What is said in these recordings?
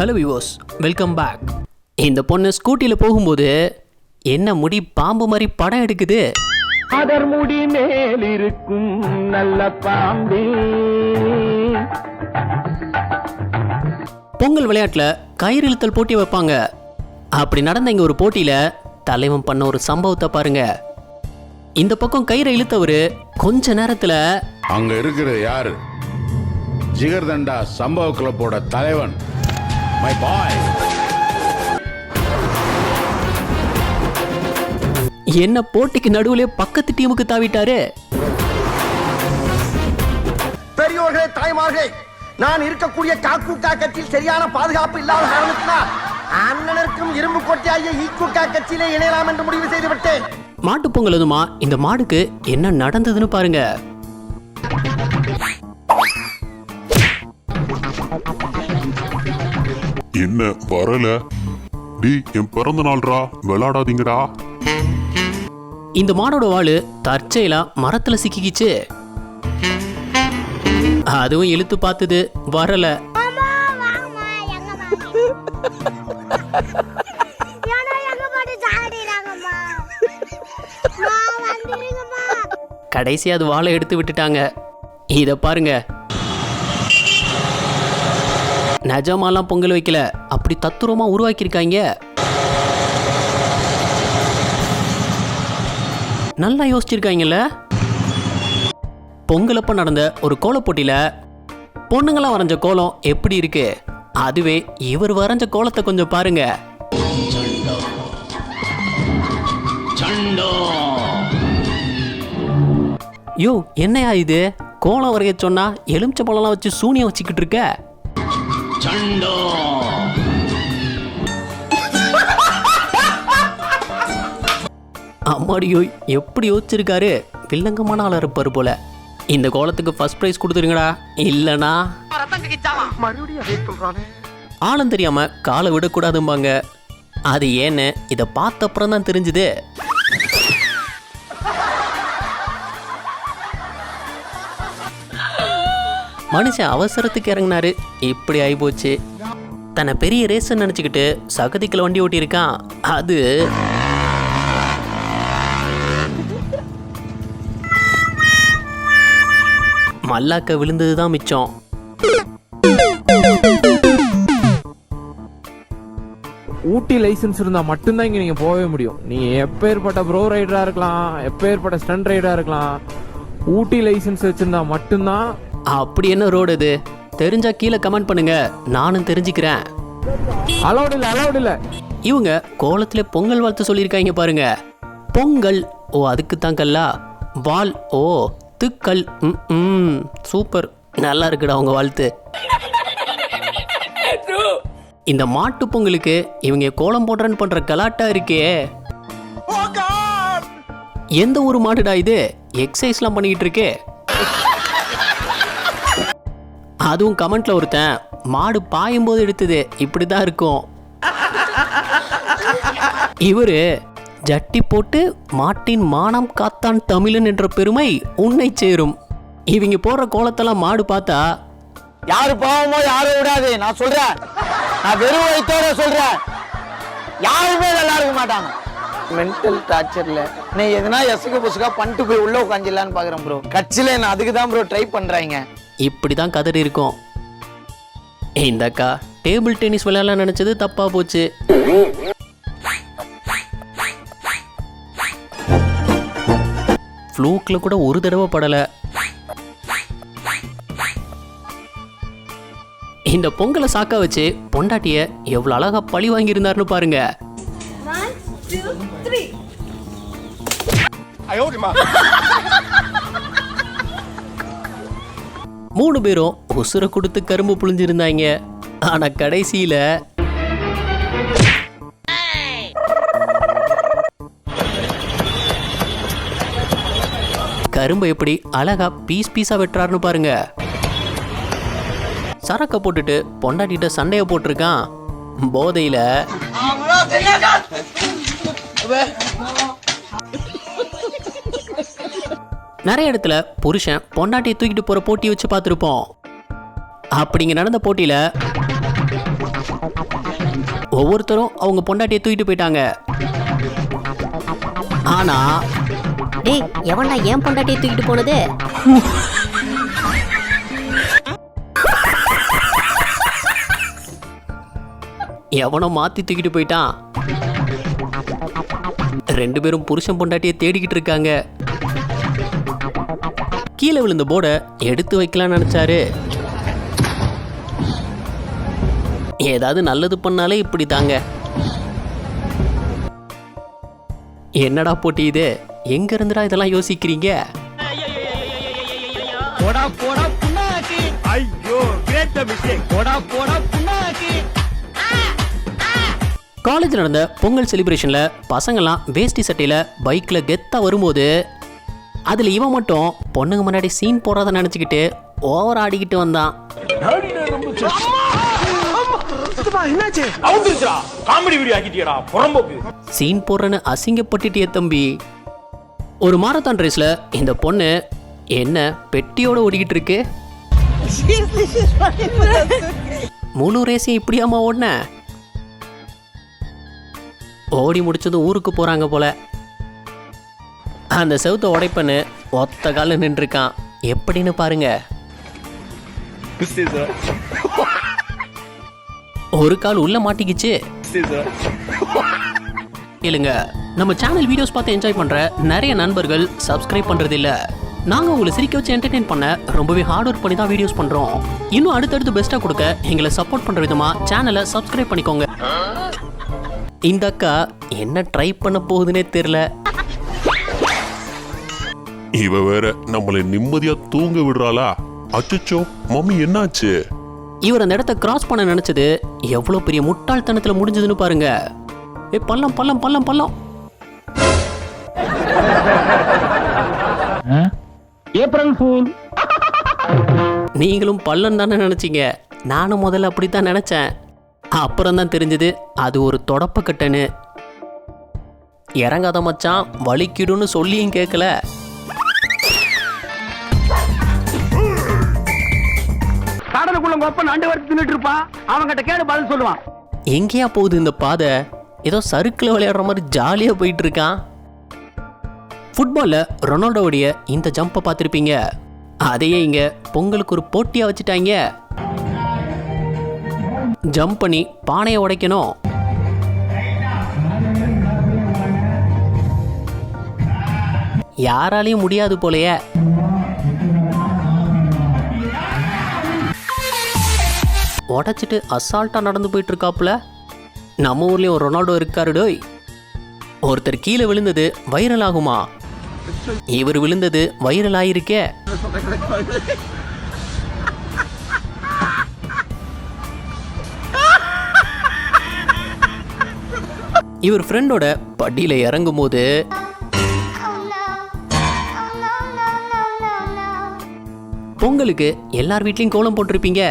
Hello விவோஸ் welcome back இந்த பொண்ணு ஸ்கூட்டியில் போகும்போது என்ன முடி பாம்பு மாதிரி படம் எடுக்குது? அதர் முடி மேல் இருக்கும் நல்ல பாம்பே. பொங்கல் விளையாட்டில் கயிறு இழுத்தல் போட்டி வைப்பாங்க. அப்படி நடந்த இங்கே ஒரு போட்டியில் தலைவன் பண்ண ஒரு சம்பவத்தை பாருங்க. இந்த பக்கம் கயிறை இழுத்தவர் கொஞ்ச நேரத்தில் அங்க இருக்கிறது யாரு? ஜிகர்தண்டா சம்பவ கிளப்போட தலைவன். மை பாய் என்ன போட்டிக்கு நடுவுலே பக்கத்து டீமுக்கு தாவிட்டாரு? பெரியோர்களே தாய்மார்களே நான் இருக்கக்கூடிய காக்கூக்கா கட்சியில் சரியான பாதுகாப்பு இல்லாத காரணத்தினால் அண்ணனருக்கும் இரும்பு கோட்டையாகிய ஈக்குக்கா கட்சியிலே இணையலாம் என்று முடிவு செய்து விட்டேன் மாட்டுப் பொங்கல் அதுமா இந்த மாடுக்கு என்ன நடந்ததுன்னு பாருங்க. என்ன வரல? டி என் பிறந்த நாள்ரா விளையாடாதீங்கடா. இந்த மாடோட வாளு தற்செயலா மரத்துல சிக்கிக்கிச்சு. அதுவும் இழுத்து பார்த்தது வரல. கடைசி அது வாழை எடுத்து விட்டுட்டாங்க. இத பாருங்க. நஜமாலாம் பொங்கல் வைக்கல. அப்படி தத்துரமாக உருவாக்கியிருக்காங்க. நல்லா யோசிச்சிருக்காங்கல்ல? பொங்கலப்போ நடந்த ஒரு கோலப் போட்டியில பொண்ணுங்களாம் வரைஞ்ச கோலம் எப்படி இருக்கு? அதுவே இவர் வரைஞ்ச கோலத்தை கொஞ்சம் பாருங்க. யோ என்னையா இது? கோலம் வரைய சொன்னா எலுமிச்சை பழம்லாம் வச்சு சூனியம் வச்சுக்கிட்டு இருக்க? அம்மாடியோ எப்படி யோசிச்சிருக்காரு? வில்லங்கமான ஆளா இருப்பாரு போல. இந்த கோலத்துக்கு ஃபர்ஸ்ட் ப்ரைஸ் கொடுத்துருங்கடா இல்லனா? ஆளும் தெரியாம காலை விடக்கூடாதும்பாங்க. அது ஏன்னு இதை பார்த்த அப்புறம் தான் தெரிஞ்சுது. மனுஷன் அவசரத்துக்கு இறங்குனாரு. இப்படி ஆகிப்போச்சு தன்னை பெரிய ரேசன் நினச்சிக்கிட்டு சகதிக்கில் வண்டி ஓட்டியிருக்கான். அது மல்லாக்க விழுந்தது தான் மிச்சம். ஊட்டி லைசென்ஸ் இருந்தால் மட்டும்தான் இங்கே நீங்கள் போகவே முடியும். நீ எப்பேற்பட்ட ப்ரோ ரைடராக இருக்கலாம் எப்பேற்பட்ட ஸ்டன்ட் ரைடராக இருக்கலாம். ஊட்டி லைசென்ஸ் வச்சுருந்தா மட்டும்தான் அப்படி என்ன ரோடு இது? தெரிஞ்சா கீழே கமெண்ட் பண்ணுங்க. நானும் தெரிஞ்சுக்கிறேன். அலௌட் இல்ல அலௌட் இல்ல. இவங்க கோலத்துல பொங்கல் வாழ்த்து சொல்லியிருக்காங்க பாருங்க. பொங்கல் ஓ அதுக்கு தான் கல்லா. வால் ஓ துக்கல் ம், ம். சூப்பர். நல்லா இருக்குடா உங்க வாழ்த்து. இந்த மாட்டு பொங்கலுக்கு இவங்க கோலம் போடுறேன்னு பண்ற கலாட்டா இருக்கே. எந்த ஊர் மாடுடா இது? எக்ஸசைஸ்லாம் பண்ணிக்கிட்டு இருக்கே. அதுவும் கமெண்ட்ல ஒருத்தன் மாடு பாயும் போது எடுத்தது இப்படிதான் இருக்கும். இவரு ஜட்டி போட்டு மாட்டின் மானம் காத்தான் தமிழன் என்ற பெருமை உன்னை சேரும். இவங்க போடுற கோலத்தெல்லாம் மாடு பார்த்தா யாரு பாவமோ யாரும் விடாது நான் சொல்றேன். நான் வெறும் வயிற்றோட சொல்றேன். யாருமே நல்லா இருக்க மாட்டாங்க. மென்டல் டார்ச்சர்ல நீ எதுனா எசுக்கு புசுக்கா பண்ணிட்டு போய் உள்ள உட்காந்துலான்னு பாக்குறேன் ப்ரோ கட்சியில நான் அதுக்கு தான் ப்ரோ ட்ரை பண்றாங்க. இப்படி தான் கதறி இருக்கும். இந்த அக்கா டேபிள் டென்னிஸ் விளையாடலாம் நினைச்சது தப்பா போச்சு. ஃப்ளூக்ல கூட ஒரு தடவை படல. இந்த பொங்கலை சாக்கா வச்சு பொண்டாட்டிய எவ்வளவு அழகா பழி வாங்கியிருந்தாருன்னு பாருங்க. மூணு பேரும் உசுர கொடுத்து கரும்பு புழிஞ்சிருந்தாங்க. ஆனா கடைசியில கரும்பு எப்படி அழகா பீஸ் பீஸா வெட்டுறாருன்னு பாருங்க. சரக்க போட்டுட்டு பொண்டாட்டிட்ட சண்டைய போட்டிருக்கான். போதையில நிறைய இடத்துல புருஷன் பொண்டாட்டியை தூக்கிட்டு போற போட்டி வச்சு பார்த்துருப்போம். அப்படிங்க நடந்த போட்டியில ஒவ்வொருத்தரும் அவங்க பொண்டாட்டியை தூக்கிட்டு போயிட்டாங்க. ஆனா டேய் எவன்டா ஏன் பொண்டாட்டியை தூக்கிட்டு போனது? எவனோ மாத்தி தூக்கிட்டு போயிட்டான். ரெண்டு பேரும் புருஷன் பொண்டாட்டியை தேடிக்கிட்டு இருக்காங்க. கீழே விழுந்த போர்டை எடுத்து வைக்கலாம்னு நினைச்சாரு. ஏதாவது நல்லது பண்ணாலே இப்படி தாங்க. என்னடா போட்டி இது? எங்க இருந்துடா இதெல்லாம் யோசிக்கிறீங்க? போடா போடா புண்ணாக்கு. ஐயோ கிரேட் மிஸ்டேக் போடா போடா புண்ணாக்கு. காலேஜ் நடந்த பொங்கல் செலிப்ரேஷன்ல பசங்கெல்லாம் வேஷ்டி சட்டையில பைக்ல கெத்தா வரும்போது அதில் இவன் மட்டும் பொண்ணுங்க முன்னாடி சீன் போடுறத நினச்சிக்கிட்டு ஓவர் ஆடிக்கிட்டு வந்தான். சீன் போடுறேன்னு அசிங்கப்பட்டுட்டியே தம்பி. ஒரு மாரத்தான் ரேஸில் இந்த பொண்ணு என்ன பெட்டியோட ஓடிக்கிட்டு இருக்கு? முழு ரேஸையும் இப்படியாமா ஓடின? ஓடி முடிச்சதும் ஊருக்கு போகிறாங்க போல. அந்த செவுத்த உடைப்பன்னு ஒத்த கால நின்றுருக்கான். எப்படின்னு பாருங்க. ஒரு கால் உள்ள மாட்டிக்கிச்சு. இல்லைங்க நம்ம சேனல் வீடியோஸ் பார்த்து என்ஜாய் பண்ற நிறைய நண்பர்கள் சப்ஸ்கிரைப் பண்றது இல்ல நாங்க உங்களை சிரிக்க வச்சு என்டர்டெயின் பண்ண ரொம்பவே ஹார்ட் ஒர்க் பண்ணி தான் வீடியோஸ் பண்றோம். இன்னும் அடுத்தடுத்து பெஸ்ட்டா கொடுக்க எங்களை சப்போர்ட் பண்ற விதமா சேனலை சப்ஸ்கிரைப் பண்ணிக்கோங்க. இந்த அக்கா என்ன ட்ரை பண்ண போகுதுன்னே தெரியல. இவ வேற நம்மளை நிம்மதியா தூங்க விடுறாளா? அச்சச்சோ மம்மி என்னாச்சு? இவர் அந்த இடத்த கிராஸ் பண்ண நினைச்சது எவ்வளவு பெரிய முட்டாள்தனத்துல முடிஞ்சதுன்னு பாருங்க. ஏ பள்ளம் பள்ளம் பள்ளம் பள்ளம். ஏப்ரல் ஃபூல் நீங்களும் பள்ளம் தானே நினைச்சீங்க. நானும் முதல்ல அப்படித்தான் நினைச்சேன். அப்புறம் தான் தெரிஞ்சது அது ஒரு தொடப்பக்கட்டன்னு. இறங்காத மச்சான் வலிக்கிடுன்னு சொல்லியும் கேட்கல. கடலுக்குள்ள கொப்ப நண்டு வரைக்கும் தின்னுட்டு இருப்பான் அவன்கிட்ட கேடு பதில் சொல்லுவான். எங்கேயா போகுது இந்த பாதை? ஏதோ சறுக்கில் விளையாடுற மாதிரி ஜாலியாக போயிட்டு இருக்கான் ஃபுட்பாலில் ரொனால்டோவுடைய இந்த ஜம்பை பார்த்துருப்பீங்க. அதையே இங்கே பொங்கலுக்கு ஒரு போட்டியாக வச்சுட்டாங்க. ஜம்ப் பண்ணி பானையை உடைக்கணும். யாராலையும் முடியாது போலயே. உடைச்சிட்டு அசால்ட்டாக நடந்து போயிட்டு இருக்காப்புல நம்ம ஊர்லேயும் ஒரு ரொனால்டோ இருக்காரு டோய். ஒருத்தர் கீழே விழுந்தது வைரல் ஆகுமா? இவர் விழுந்தது வைரல் ஆயிருக்கே. இவர் ஃப்ரெண்டோட படியில இறங்கும் போது பொங்கலுக்கு எல்லார் வீட்லயும் கோலம் போட்டிருப்பீங்க.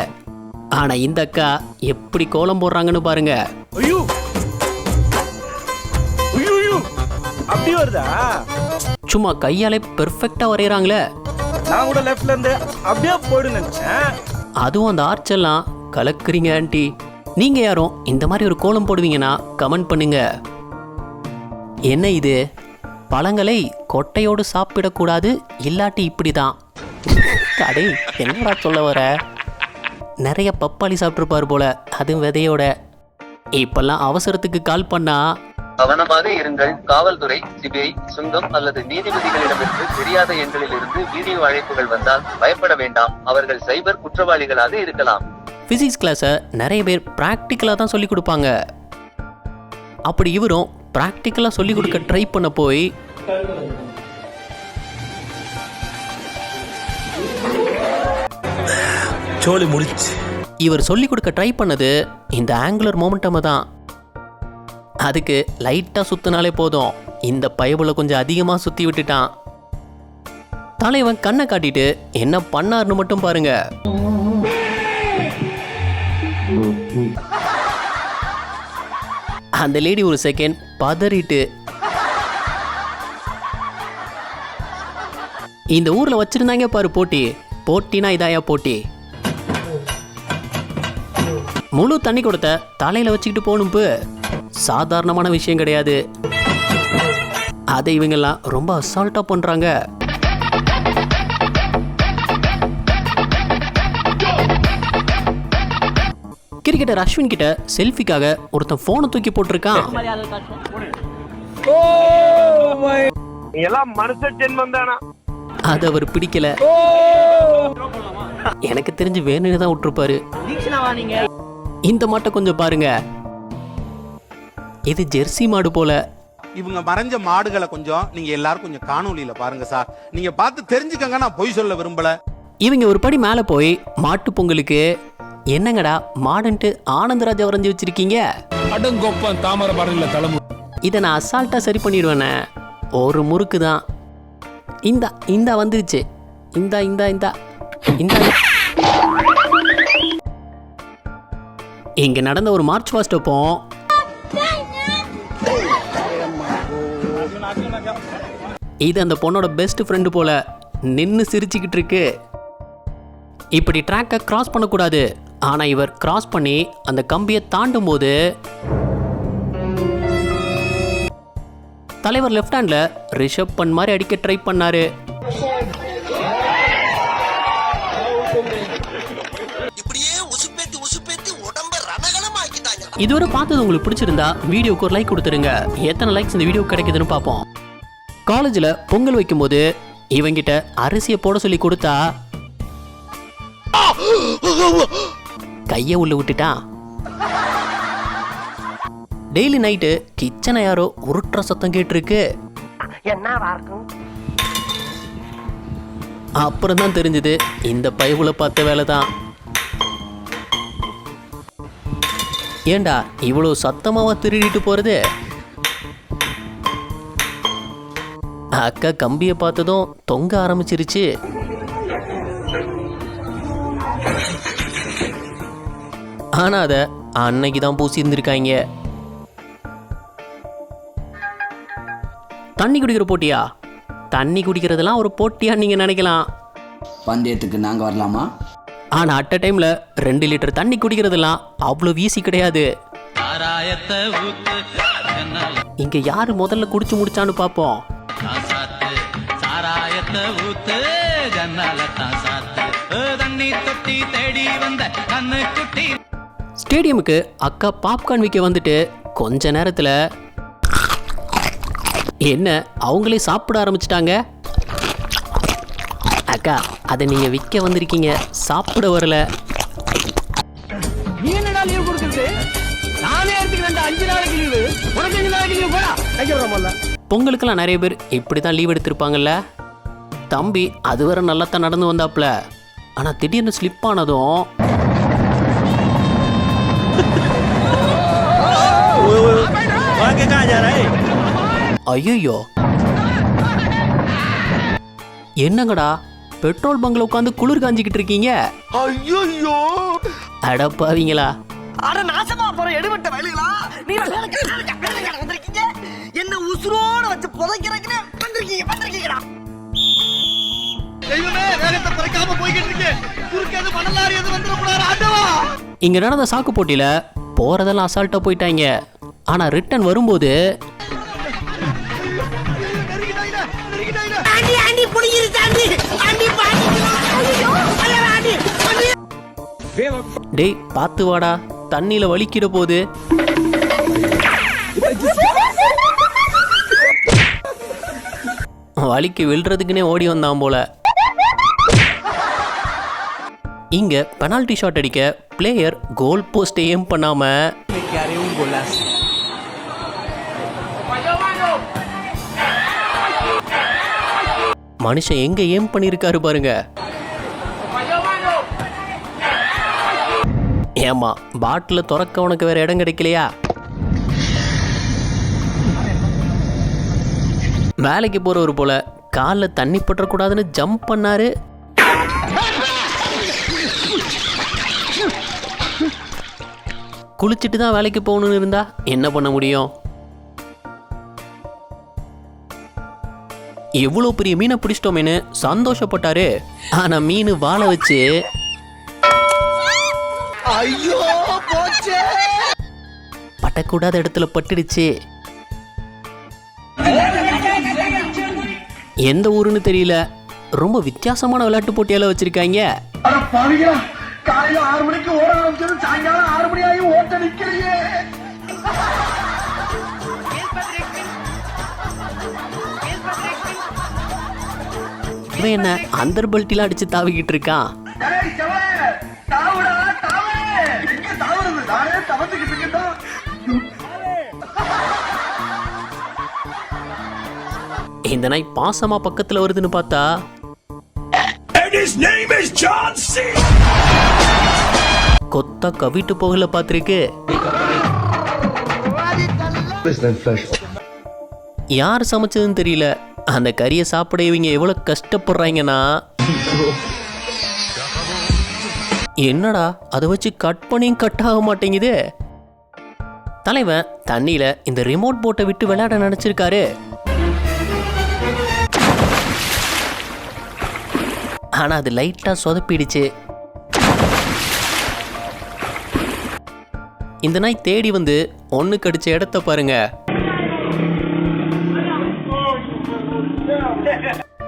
ஆனா இந்த அக்கா எப்படி கோலம் போடுறாங்கன்னு பாருங்க. ஐயோ! அப்படி வருதா? சும்மா கையாலே பெர்ஃபெக்டா வரைகிறாங்களே நான் கூட லெஃப்ட்ல இருந்து அப்படியே போயிடு நினைச்சேன். அதுவும் அந்த ஆர்ச்செல்லாம் கலக்குறீங்க ஆண்டி. நீங்க யாரும் இந்த மாதிரி ஒரு கோலம் போடுவீங்கன்னா கமெண்ட் பண்ணுங்க. என்ன இது? பழங்களை கொட்டையோடு சாப்பிடக்கூடாது இல்லாட்டி இப்படிதான்? கடை என்னடா சொல்ல வர? நிறைய பப்பாளி சாப்பிட்ருப்பாரு போல அதுவும் விதையோட. இப்பெல்லாம் அவசரத்துக்கு கால் பண்ணா கவனமாக இருங்கள். காவல்துறை சிபிஐ சுங்கம் அல்லது நீதிபதிகளிடமிருந்து தெரியாத எண்களிலிருந்து வீடியோ அழைப்புகள் வந்தால் பயப்பட வேண்டாம். அவர்கள் சைபர் குற்றவாளிகளாக இருக்கலாம். ஃபிசிக்ஸ் கிளாஸை நிறைய பேர் ப்ராக்டிக்கலாக தான் சொல்லி கொடுப்பாங்க. அப்படி இவரும் ப்ராக்டிக்கலாக சொல்லி கொடுக்க ட்ரை பண்ண போய் சோலி முடிச்சு இவர் சொல்லி கொடுக்க ட்ரை பண்ணது இந்த ஆங்குலர் மோமெண்டம் தான். அதுக்கு லைட்டாக சுற்றினாலே போதும். இந்த பயபுல கொஞ்சம் அதிகமாக சுற்றி விட்டுட்டான். தலைவன் கண்ணை காட்டிட்டு என்ன பண்ணாருன்னு மட்டும் பாருங்க. அந்த லேடி ஒரு செகண்ட் பதறிட்டு இந்த ஊரில் வச்சுருந்தாங்க பாரு போட்டி. போட்டினா இதாயா போட்டி? முழு தண்ணி கொடுத்த தலையில வச்சுக்கிட்டு போகணுப்பு சாதாரணமான விஷயம் கிடையாது. அதை இவங்கெல்லாம் ரொம்ப அசால்ட்டா பண்றாங்க. கிரிக்கெட்டர் அஸ்வின் கிட்ட செல்ஃபிக்காக ஒருத்தன் போனை தூக்கி போட்டிருக்கான். எல்லாம் மனுஷ ஜென்மம் தானா? அது அவர் பிடிக்கல. எனக்கு தெரிஞ்சு வேணும்னு தான் விட்டுருப்பாரு. இந்த மாட்டை கொஞ்சம் பாருங்க. இது ஜெர்சி மாடு போல. இவங்க மறைஞ்ச மாடுகளை கொஞ்சம் நீங்க எல்லாரும் கொஞ்சம் காணொளியில பாருங்க சார். நீங்க பார்த்து தெரிஞ்சுக்கங்க நான் பொய் சொல்ல விரும்பல. இவங்க ஒரு படி மேலே போய் மாட்டு பொங்கலுக்கு என்னங்கடா மாடன்ட்டு ஆனந்தராஜா வரைஞ்சி வச்சிருக்கீங்க? அடங்கொப்பன் தாமரை பரல தலைமு இதை நான் அசால்ட்டாக சரி பண்ணிடுவேனே. ஒரு முறுக்கு தான். இந்த இந்த வந்துருச்சு. இந்த இந்த இந்த. இந்த. இங்க நடந்த ஒரு மார்ச் பாஸ்ட் அப்போ இது அந்த பொண்ணோட பெஸ்ட் ஃப்ரெண்டு போல நின்று சிரிச்சுக்கிட்டு இருக்கு. இப்படி ட்ராக்கை கிராஸ் பண்ணக்கூடாது. ஆனா இவர் கிராஸ் பண்ணி அந்த கம்பியை தாண்டும் போது தலைவர் லெஃப்ட் ஹேண்ட்ல ரிஷப் பண்ட் மாதிரி அடிக்க ட்ரை பண்ணாரு. இதுவரை பார்த்தது உங்களுக்கு பிடிச்சிருந்தா வீடியோக்கு ஒரு லைக் கொடுத்துருங்க. எத்தனை லைக்ஸ் இந்த வீடியோ கிடைக்குதுன்னு பார்ப்போம். காலேஜில் பொங்கல் வைக்கும்போது இவங்கிட்ட அரிசியை போட சொல்லி கொடுத்தா கையை உள்ள விட்டுட்டான். டெய்லி நைட்டு கிச்சனை யாரோ உருட்டுற சத்தம் கேட்டிருக்கு. அப்புறம் தான் தெரிஞ்சது இந்த பைபிளை பார்த்த வேலை தான். ஏண்டா இவ்வளோ சத்தமாவா திருடிட்டு போறது? அக்கா கம்பியை பார்த்ததும் தொங்க ஆரம்பிச்சிருச்சு. ஆனா அதை அன்னைக்கு தான் பூசி இருந்திருக்காங்க தண்ணி குடிக்கிற போட்டியா? தண்ணி குடிக்கிறதெல்லாம் ஒரு போட்டியா நீங்க நினைக்கலாம். பந்தயத்துக்கு நாங்க வரலாமா? ஆனா அட் அ டைம்ல ரெண்டு லிட்டர் தண்ணி குடிக்கிறதெல்லாம் அவ்வளோ வீசி கிடையாது. இங்க யாரு முதல்ல குடிச்சு முடிச்சான்னு பார்ப்போம் ஸ்டேடியமுக்கு அக்கா பாப்கார்ன் விற்க வந்துட்டு கொஞ்ச நேரத்துல என்ன அவங்களே சாப்பிட ஆரம்பிச்சிட்டாங்க? அக்கா அதை நீங்க விற்க வந்திருக்கீங்க சாப்பிட வரல. நீ என்னடா லீவ் கொடுக்குறது? நானே எடுத்துக்கிறேன் அஞ்சு நாளைக்கு லீவு உனக்கு அஞ்சு நாளைக்கு லீவு போடா கைக்கிறோம்ல பொங்கலுக்கெல்லாம் நிறைய பேர் இப்படி தான் லீவ் எடுத்திருப்பாங்கல்ல? தம்பி அது வரை நல்லா தான் நடந்து வந்தாப்புல. ஆனால் திடீர்னு ஸ்லிப் ஆனதும். ஐயோ என்னங்கடா பெட்ரோல் பங்க்ல உட்காந்து குளிர் காஞ்சிக்கிட்டு இருக்கீங்க? ஐயோ அடப்பாவீங்களா அட நாசமா போற எடுபட்ட வயலுகளா நீ வந்திருக்கீங்க. என்ன உசுரோட வச்சு புதைக்கிறதுக்கு வந்திருக்கீங்க ஆண்டவா இங்க நடந்த சாக்கு போட்டியில போறதெல்லாம் அசால்ட்டா போயிட்டாங்க. ஆனா ரிட்டர்ன் வரும்போது டேய் பார்த்து வாடா. தண்ணியில வலிக்கிட போகுது வலிக்கு விழுறதுக்குனே ஓடி வந்தான் போல. இங்க பெனால்டி ஷாட் அடிக்க பிளேயர் கோல் போஸ்ட் ஏம் பண்ணாம. மனுஷன் எங்க ஏம் பண்ணிருக்காரு பாருங்க. ஏமா பாட்டில் திறக்க உனக்கு வேற இடம் கிடைக்கலையா? வேலைக்கு போகிறவர் போல காலில் தண்ணி பற்றக்கூடாதுன்னு ஜம்ப் பண்ணாரு. குளிச்சுட்டு தான் வேலைக்கு போகணும்னு இருந்தா என்ன பண்ண முடியும்? எவ்வளோ பெரிய மீனை பிடிச்சிட்டோமேனு சந்தோஷப்பட்டாரு. ஆனால் மீன் வாழை வச்சு ஐயோ போச்சே. பட்டக்கூடாத இடத்துல பட்டுடுச்சு. எந்த ஊருன்னு தெரியல. ரொம்ப வித்தியாசமான விளையாட்டு போட்டியால வச்சிருக்காங்க. காலையில ஆறு மணிக்கு ஓட ஆரம்பிச்சது சாயங்காலம் ஆறு மணி ஆகி ஓட்ட நிக்கலையே. இவன் என்ன அந்தர் பல்ட்டிலாம் அடிச்சு தாவிக்கிட்டு இருக்கான். இந்த நாய் பாசமா பக்கத்துல வருதுன்னு பார்த்தா. கொத்தா கவிட்டு போகல பார்த்துருக்கு. யார் சமைச்சதுன்னு தெரியல. அந்த கறியை சாப்பிட இவங்க எவ்வளவு கஷ்டப்படுறாங்கன்னா. என்னடா அதை வச்சு கட் பண்ணியும் கட் ஆக மாட்டேங்குது. தலைவன் தண்ணியில இந்த ரிமோட் போட்டை விட்டு விளையாட நினைச்சிருக்காரு. ஆனால் அது லைட்டாக சொதப்பிடுச்சு. இந்த நாய் தேடி வந்து ஒன்று கடிச்ச இடத்த பாருங்க.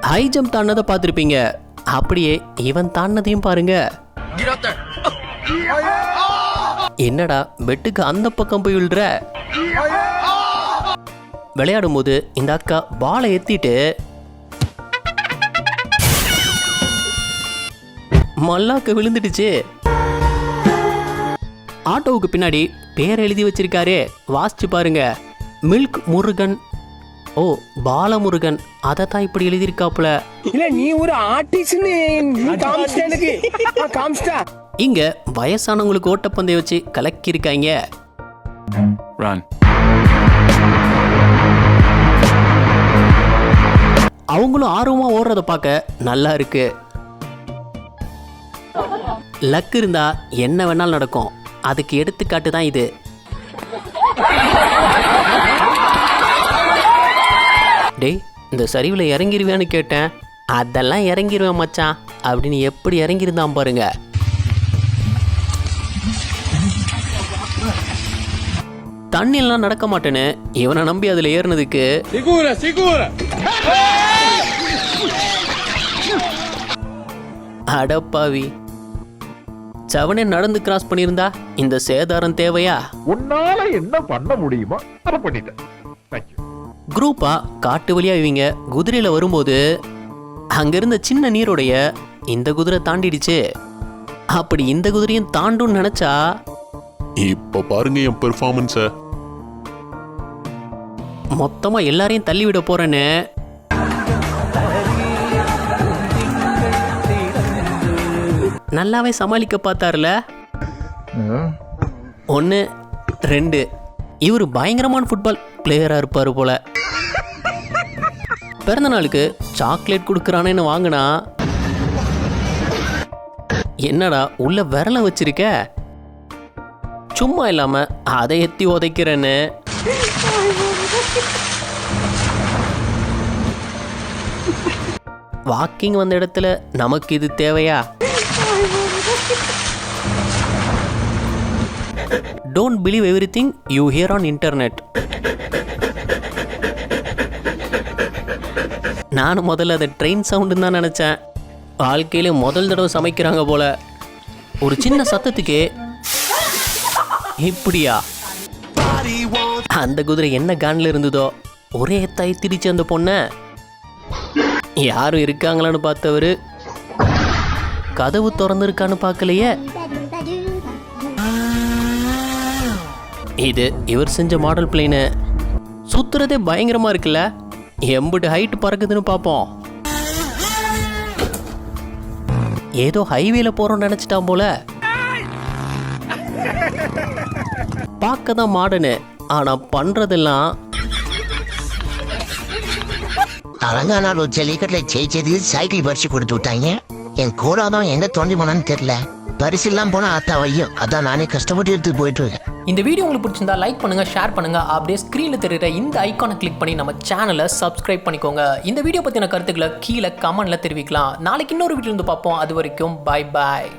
ஹை ஜம்ப் தாண்டதை பார்த்துருப்பீங்க. அப்படியே இவன் தாண்டதையும் பாருங்க. என்னடா பெட்டுக்கு அந்த பக்கம் போய் விழுற? விளையாடும் போது இந்த அக்கா பாலை எத்திட்டு மல்லாக்க விழுந்துடுச்சு. ஆட்டோவுக்கு பின்னாடி பேர் எழுதி வச்சிருக்காரு வாசிச்சு பாருங்க. மில்க் முருகன். ஓ பாலமுருகன். அதை தான் இப்படி எழுதியிருக்காப்புல. இல்ல நீ ஒரு காமிச்சிட்டா இங்க வயசானவங்களுக்கு ஓட்டப்பந்தயம் வச்சு கலக்கியிருக்காங்க. அவங்களும் ஆர்வமா ஓடுறத பார்க்க நல்லா இருக்கு. லக் இருந்தா என்ன வேணாலும் நடக்கும். அதுக்கு எடுத்துக்காட்டு தான் இது. டேய் இந்த சரிவில் இறங்கிருவேன்னு கேட்டேன். அதெல்லாம் இறங்கிருவேன் மச்சான். அப்படின்னு எப்படி இறங்கியிருந்தான் பாருங்க. தண்ணியெல்லாம் நடக்க மாட்டேன்னு இவனை நம்பி அதில் ஏறினதுக்கு. அடப்பாவி. செவனே நடந்து கிராஸ் பண்ணியிருந்தா இந்த சேதாரம் தேவையா? உன்னால என்ன பண்ண முடியுமோ அதை பண்ணிட்டேன். குரூப்பா காட்டு வழியா இவங்க குதிரையில வரும்போது அங்க இருந்த சின்ன நீரோடைய இந்த குதிரை தாண்டிடுச்சு. அப்படி இந்த குதிரையும் தாண்டும்னு நினைச்சா இப்ப பாருங்க என் பெர்ஃபார்மன்ஸ மொத்தமா எல்லாரையும் தள்ளி விட போறேன்னு நல்லாவே சமாளிக்க பார்த்தாருல? ஒன்று ரெண்டு. இவர் பயங்கரமான ஃபுட்பால் பிளேயராக இருப்பார் போல. பிறந்த நாளுக்கு சாக்லேட் கொடுக்குறானேன்னு வாங்கினா என்னடா உள்ள விரல வச்சிருக்க? சும்மா இல்லாமல் அதை எத்தி உதைக்கிறேன்னு. வாக்கிங் வந்த இடத்துல நமக்கு இது தேவையா? Don't believe everything you hear on internet நானும் முதல்ல அதை ட்ரெயின் சவுண்டுன்னு தான் நினச்சேன். வாழ்க்கையில முதல் தடவை சமைக்கிறாங்க போல. ஒரு சின்ன சத்தத்துக்கே இப்படியா? அந்த குதிரை என்ன கான்ல இருந்ததோ ஒரே தாய் திரிச்சு அந்த பொண்ணை. யாரும் இருக்காங்களான்னு பார்த்தவர் கதவு திறந்துருக்கான்னு பார்க்கலையே இது இவர் செஞ்ச மாடல் பிளேனு சுத்துறதே பயங்கரமா இருக்குல்ல எம்புட்டு ஹைட் பறக்குதுன்னு பார்ப்போம் ஏதோ ஹைவேல போறோம்னு நினைச்சிட்டான் போல பார்க்க தான் மாடனு ஆனா பண்றதெல்லாம் తెలంగాణలో జల్లికట్ల చేసేది సైకిల్ பரிசு கொடுத்து என் என் கூடாதான் எங்க தோண்டி போனான்னு தெரியல. பரிசு இல்லாம போனா ஆத்தா வையும் அதான் நானே கஷ்டப்பட்டு எடுத்து போயிட்டு இருக்கேன். இந்த வீடியோ உங்களுக்கு பிடிச்சிருந்தா லைக் பண்ணுங்க ஷேர் பண்ணுங்க. அப்படியே ஸ்க்ரீன்ல தெரியுற இந்த ஐகானை கிளிக் பண்ணி நம்ம சேனலை சப்ஸ்கிரைப் பண்ணிக்கோங்க. இந்த வீடியோ பத்தின கருத்துக்களை கீழே கமெண்ட்ல தெரிவிக்கலாம். நாளைக்கு இன்னொரு வீடியோ இருந்து பார்ப்போம். அது வரைக்கும் பை பாய்